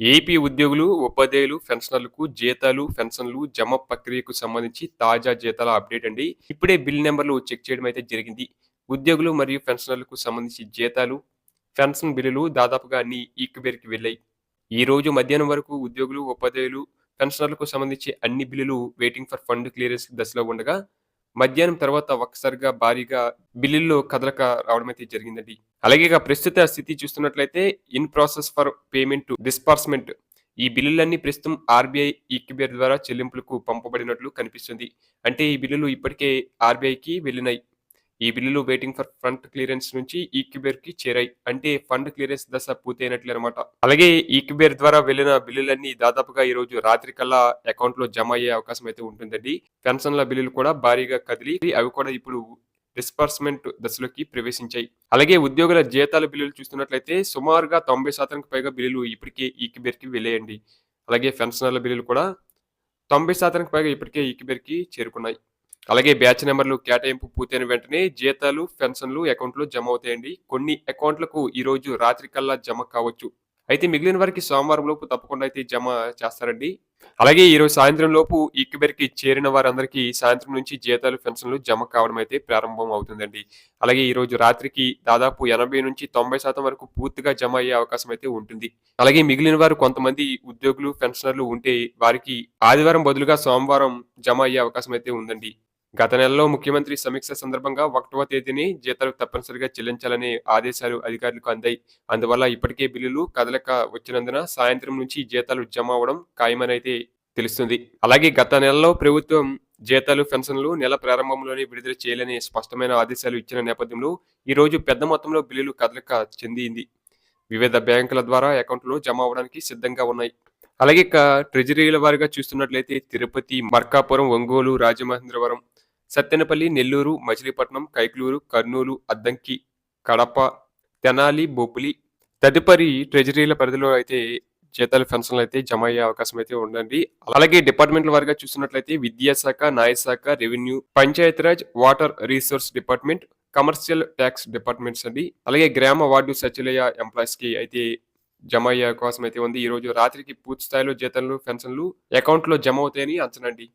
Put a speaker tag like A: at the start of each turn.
A: AP ఉద్యోగులు, ఉపాధ్యాయులు, పెన్షనర్లకు జీతాలు, పెన్షన్లు జమ ప్రక్రియకు సంబంధించి తాజా జీతాల అప్డేట్ అండి. ఇప్పుడే బిల్ నెంబర్లు చెక్ చేయడం అయితే జరిగింది. ఉద్యోగులు మరియు పెన్షనర్లకు సంబంధించి జీతాలు, పెన్షన్ బిల్లులు దాదాపుగా అన్ని ఈక్వెర్కి వెళ్ళాయి. ఈ రోజు మధ్యాహ్నం వరకు ఉద్యోగులు, ఉపాధ్యాయులు, పెన్షనర్లకు సంబంధించి అన్ని బిల్లులు వెయిటింగ్ ఫర్ ఫండ్ క్లియరెన్స్ దశలో ఉండగా, మధ్యాహ్నం తర్వాత ఒక్కసారిగా భారీగా బిల్లుల్లో కదలక రావడం అయితే జరిగిందండి. అలాగే ఇక ప్రస్తుత స్థితి చూస్తున్నట్లయితే in process for payment disbursement ఈ బిల్లులన్నీ ప్రస్తుతం ఆర్‌బీఐ ఈక్విబేర్ ద్వారా చెల్లింపులకు పంపబడినట్లు కనిపిస్తుంది. అంటే ఈ బిల్లులు ఇప్పటికే ఆర్‌బీఐకి వెళ్ళినాయి. ఈ బిల్లులు వెయిటింగ్ ఫర్ ఫండ్ క్లియరెన్స్ నుంచి ఈక్వెర్‌కి చేరాయి. అంటే ఫండ్ క్లియరెన్స్ దశ పూర్తయినట్లు అనమాట అలాగే ఈక్విబేర్ ద్వారా వెళ్ళిన బిల్లులన్నీ దాదాపుగా ఈ రోజు రాత్రి కల్లా అకౌంట్‌లో జమ అయ్యే అవకాశం అయితే ఉంటుందండి. పెన్షన్ల బిల్లులు కూడా భారీగా కదిలి అవి కూడా ఇప్పుడు డిస్పర్స్మెంట్ దశలోకి ప్రవేశించాయి. అలాగే ఉద్యోగుల జీతాల బిల్లులు చూస్తున్నట్లయితే సుమారుగా 90% పైగా బిల్లులు ఇప్పటికే ఈకిబెరికి వెళ్ళేయండి అలాగే పెన్షనర్ల బిల్లులు కూడా 90% పైగా ఇప్పటికే ఈకిబెరికి చేరుకున్నాయి. అలాగే బ్యాచ్ నెంబర్లు కేటాయింపు పూర్తయిన వెంటనే జీతాలు, పెన్షన్లు అకౌంట్‌లో జమ అవుతాయండి. కొన్ని అకౌంట్‌లకు ఈరోజు రాత్రి కల్లా జమ కావచ్చు. అయితే మిగిలిన వారికి సోమవారం లోపు తప్పకుండా అయితే జమ చేస్తారండి. అలాగే ఈరోజు సాయంత్రం లోపు ఈక్వెర్‌కి చేరిన వారందరికీ సాయంత్రం నుంచి జీతాలు, పెన్షన్లు జమ కావడం అయితే ప్రారంభం అవుతుందండి. అలాగే ఈ రోజు రాత్రికి దాదాపు 80-90% వరకు పూర్తిగా జమ అయ్యే అవకాశం అయితే ఉంటుంది. అలాగే మిగిలిన వారు కొంతమంది ఉద్యోగులు, పెన్షనర్లు ఉంటే వారికి ఆదివారం బదులుగా సోమవారం జమ అయ్యే అవకాశం అయితే ఉందండి. గత నెలలో ముఖ్యమంత్రి సమీక్ష సందర్భంగా ఒకటవ తేదీని జీతాలు తప్పనిసరిగా చెల్లించాలని ఆదేశాలు అధికారులకు అందాయి. అందువల్ల ఇప్పటికే బిల్లులు కదలిక వచ్చినందున సాయంత్రం నుంచి జీతాలు జమ అవ్వడం ఖాయమనైతే తెలుస్తుంది. అలాగే గత నెలలో ప్రభుత్వం జీతాలు, పెన్షన్లు నెల ప్రారంభంలోనే విడుదల చేయాలని స్పష్టమైన ఆదేశాలు ఇచ్చిన నేపథ్యంలో ఈరోజు పెద్ద మొత్తంలో బిల్లులు కదలిక చెందింది. వివిధ బ్యాంకుల ద్వారా అకౌంట్‌లో జమ అవ్వడానికి సిద్ధంగా ఉన్నాయి. అలాగే ఇక ట్రెజరీల వారిగా చూస్తున్నట్లయితే తిరుపతి, మర్కాపురం ఒంగోలు, రాజమహేంద్రవరం, సత్తెనపల్లి, నెల్లూరు, మచిలీపట్నం, కైకలూరు, కర్నూలు, అద్దంకి, కడప, తెనాలి, బొబ్బిలి తదుపరి ట్రెజరీల పరిధిలో అయితే జీతాల పెన్షన్లు అయితే జమ అయ్యే అవకాశం అయితే ఉందండి. అలాగే డిపార్ట్మెంట్ల వారిగా చూస్తున్నట్లయితే విద్యాశాఖ, న్యాయశాఖ, revenue, Panchayati Raj, water resource department, commercial tax departments అండి. అలాగే గ్రామ వార్డు సచివాలయ ఎంప్లాయీస్‌కి అయితే జమ అయ్యే అవకాశం అయితే ఉంది. ఈ రోజు రాత్రికి పూర్తి స్థాయిలో జీతాలు, పెన్షన్లు అకౌంట్‌లో జమ అవుతాయని అంచనండి